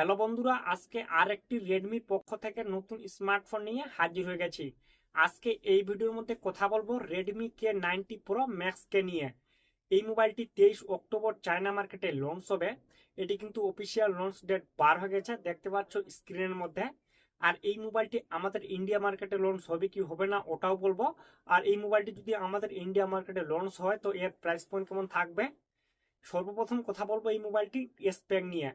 Hello বন্ধুরা, আজকে আর একটি রেডমির পক্ষ থেকে নতুন স্মার্টফোন নিয়ে হাজির হয়ে গেছি। আজকে এই ভিডিওর মধ্যে কথা বলব Redmi K ninety pro max কে নিয়ে। এই মোবাইলটি তেইশ অক্টোবর চায়না মার্কেটে লঞ্চ হবে। এটি কিন্তু অফিসিয়াল লঞ্চ ডেট বার হয়ে গেছে, দেখতে পাচ্ছ স্ক্রিনের মধ্যে। আর এই মোবাইলটি আমাদের ইন্ডিয়া মার্কেটে লঞ্চ হবে কি হবে না, ওটাও বলব। আর এই মোবাইলটি যদি আমাদের ইন্ডিয়া মার্কেটে লঞ্চ হয়, তো এর প্রাইস পয়েন্ট কেমন থাকবে? সর্বপ্রথম কথা বলব এই মোবাইলটি স্প্যাক নিয়ে।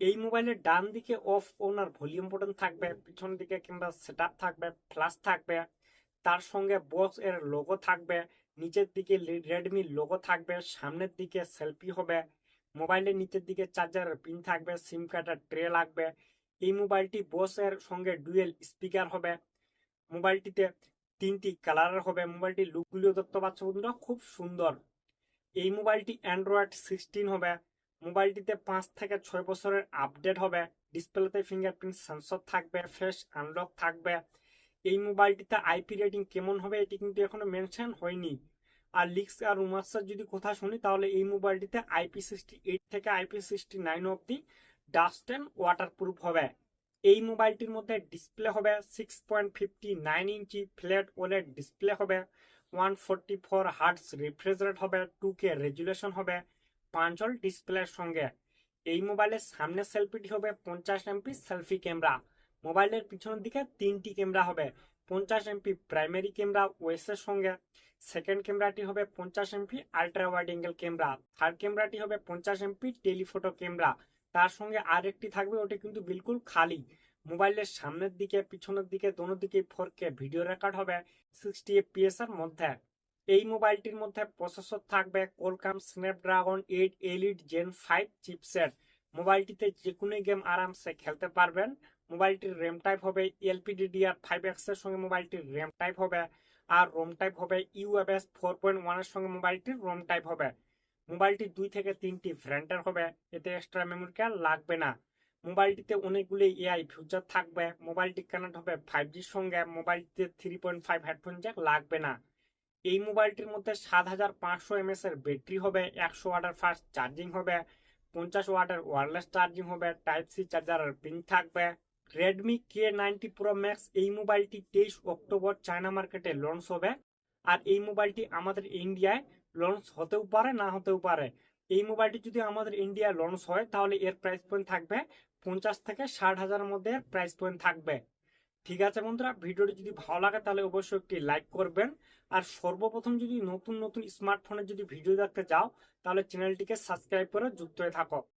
এই মোবাইলের ডান দিকে অফ ওনার ভলিউম বটন থাকবে, পিছন দিকে কিংবা সেট থাকবে ফ্ল্যাশ থাকবে, তার সঙ্গে বক্স এর লোগো থাকবে, নিচের দিকে রেডমি লোগো থাকবে, সামনের দিকে সেলফি হবে মোবাইলের নিচের দিকে চার্জারের পিন থাকবে সিম কার্ডের ট্রে লাগবে, এই মোবাইলটি বস এর সঙ্গে ডুয়েল স্পিকার হবে, মোবাইলটিতে তিনটি কালারের হবে মোবাইলটির লুকগুলিও দেখতে পাচ্ছ বন্ধুরা, খুব সুন্দর, এই মোবাইলটি অ্যান্ড্রয়েড সিক্সটিন হবে মোবাইলটিতে পাঁচ থেকে ছয় বছরের আপডেট হবে। ডিসপ্লেতে ফিঙ্গারপ্রিন্ট সেন্সর থাকবে ফেস আনলক থাকবে। এই মোবাইলটিতে আইপি রেটিং কেমন হবে এটি কিন্তু এখনও মেনশন হয়নি। আর লিক্স আর রুমার্সের যদি কথা শুনি, তাহলে এই মোবাইলটিতে আইপি সিক্সটি এইট থেকে আইপি সিক্সটি নাইন অব্দি ডাস্ট অ্যান্ড ওয়াটার প্রুফ হবে। এই মোবাইলটির মধ্যে ডিসপ্লে হবে সিক্স পয়েন্ট ফিফটি নাইন ইঞ্চি ফ্ল্যাট ওলেড ডিসপ্লে হবে one forty four hertz refresh rate হবে টু কে রেজুলেশন হবে। পাঁচল ডিসপ্লের সঙ্গে। এই মোবাইলের সামনের সেলফিটি হবে পঞ্চাশ এমপি সেলফি ক্যামেরা। মোবাইলের পিছনের দিকে তিনটি ক্যামেরা হবে, পঞ্চাশ এমপি প্রাইমারি ক্যামেরা ওয়েসের সঙ্গে। সেকেন্ড ক্যামেরাটি হবে পঞ্চাশ MP ultra wide angle camera. Third ক্যামেরাটি হবে পঞ্চাশ এমপি টেলিফোটো ক্যামেরা। তার সঙ্গে আর একটি থাকবে, ওটি কিন্তু বিলকুল খালি। মোবাইলের সামনের দিকে, পিছনের দিকে দোনো দিকে ফোর ভিডিও রেকর্ড হবে সিক্সটি এফপিএস এর মধ্যে। এই মোবাইলটির মধ্যে প্রসেসর থাকবে Qualcomm, Snapdragon, eight, Elite, Gen five chipset. মোবাইলটিতে যে কোনো গেম আরামসে খেলতে পারবেন। মোবাইলটির র্যাম টাইপ হবে এলপিডিডিআর ফাইভ এক্সের সঙ্গে মোবাইলটির র্যাম টাইপ হবে আর রোম টাইপ হবে ইউএফএস ফোর পয়েন্ট ওয়ানের সঙ্গে মোবাইলটির রোম টাইপ হবে। মোবাইলটি দুই থেকে তিনটি ভ্যারিয়েন্টের হবে, এতে এক্সট্রা মেমোরি কার্ড লাগবে না। মোবাইলটিতে অনেকগুলি এআই ফিউচার থাকবে। মোবাইলটি কানেক্ট হবে ফাইভ জির সঙ্গে। মোবাইলটিতে three point five headphone jack লাগবে না। এই মোবাইলটির মধ্যে সাত হাজার পাঁচশো এমএস এর ব্যাটারি হবে, একশো ওয়াটের ফাস্ট চার্জিং হবে, পঞ্চাশ ওয়াটের ওয়ারলেস চার্জিং হবে টাইপ সি চার্জারের পিন থাকবে। Redmi K ninety pro max এই মোবাইলটি তেইশ অক্টোবর চায়না মার্কেটে লঞ্চ হবে। আর এই মোবাইলটি আমাদের ইন্ডিয়ায় লঞ্চ হতেও পারে, না হতেও পারে। এই মোবাইলটি যদি আমাদের ইন্ডিয়ায় লঞ্চ হয়, তাহলে এর প্রাইস পয়েন্ট থাকবে পঞ্চাশ থেকে ষাট হাজারের মধ্যে প্রাইস পয়েন্ট থাকবে। ঠিক আছে বন্ধুরা, ভিডিওটি যদি ভালো লাগে তাহলে অবশ্যই একটি লাইক করবেন। আর সর্বপ্রথম যদি নতুন নতুন স্মার্টফোনের যদি ভিডিও দেখতে চাও, তাহলে চ্যানেলটিকে সাবস্ক্রাইব করে যুক্ত হয়ে থাকো।